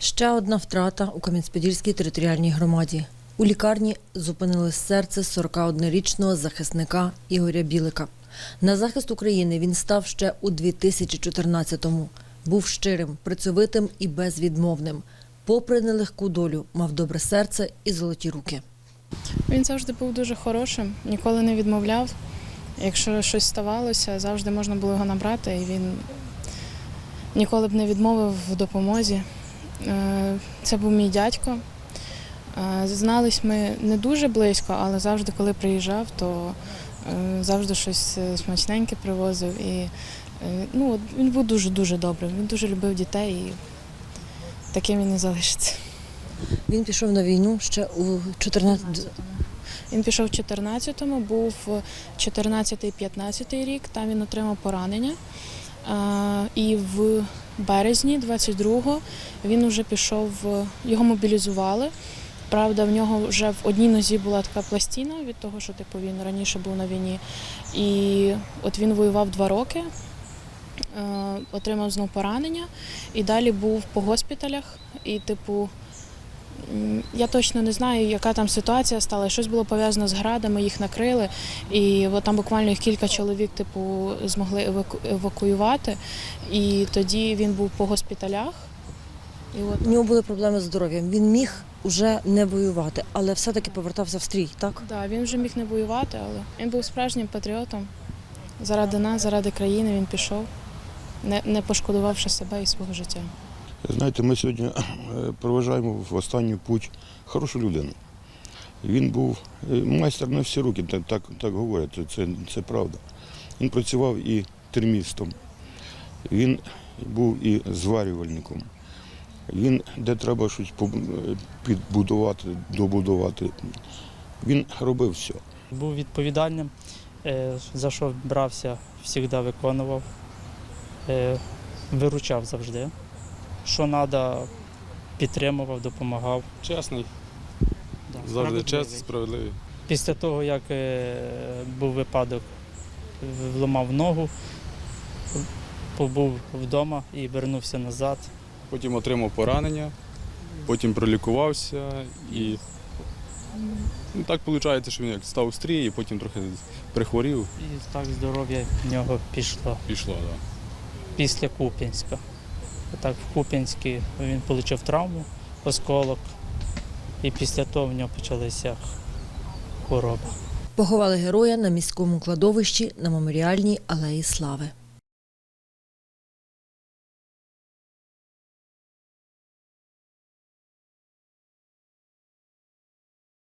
Ще одна втрата у Кам'янець-Подільській територіальній громаді. У лікарні зупинили серце 41-річного захисника Ігоря Білика. На захист України він став ще у 2014-му. Був щирим, працьовитим і безвідмовним. Попри нелегку долю, мав добре серце і золоті руки. Він завжди був дуже хорошим, ніколи не відмовляв. Якщо щось ставалося, завжди можна було його набрати, і він ніколи б не відмовив в допомозі. Е, Це був мій дядько. Е, Знались ми не дуже близько, але завжди, коли приїжджав, то е, завжди щось смачненьке привозив. І ну, він був дуже-дуже добрим. Він дуже любив дітей і таким він і залишиться. Він пішов на війну ще у 14 Він пішов в 14-му, був 14-15 рік, там він отримав поранення. І в березні 22-го він вже пішов, його мобілізували. Правда, в нього вже в одній нозі була така пластина від того, що типу, він раніше був на війні. І от він воював два роки, е, отримав знову поранення і далі був по госпіталях. І, типу, Я точно не знаю, яка там ситуація стала. Щось було пов'язано з градами, їх накрили, і от там буквально їх кілька чоловік, типу, змогли еваку- евакуювати. І тоді він був по госпіталях. І от У нього були проблеми з здоров'ям. Він міг уже не воювати, але все-таки повертався в стрій, так? да, він вже міг не воювати, але він був справжнім патріотом. Заради нас, заради країни він пішов, не, не пошкодувавши себе і свого життя. Знаєте, ми сьогодні е, проважаємо в останню путь хорошу людину. Він був е, майстер на всі руки, так, так, так говорять, це- це, правда. Він працював і термістом, він був і зварювальником. Він, де треба щось е, підбудувати, добудувати, він робив все. Був відповідальним, за що брався, завжди виконував, виручав завжди. Що треба, підтримував, допомагав. Чесний, Да, завжди чесний, справедливий. Після того, як е, був випадок, вламав ногу, побув вдома і вернувся назад. Потім отримав поранення, потім пролікувався і ну, так виходить, що він як став стрій, і потім трохи прихворів, І так здоров'я в нього пішло пішло. Да. після Куп'янська. Так, в Куп'янській він отримав травму, осколок, і після того в нього почалися хвороби. Поховали героя на міському кладовищі на меморіальній алеї Слави.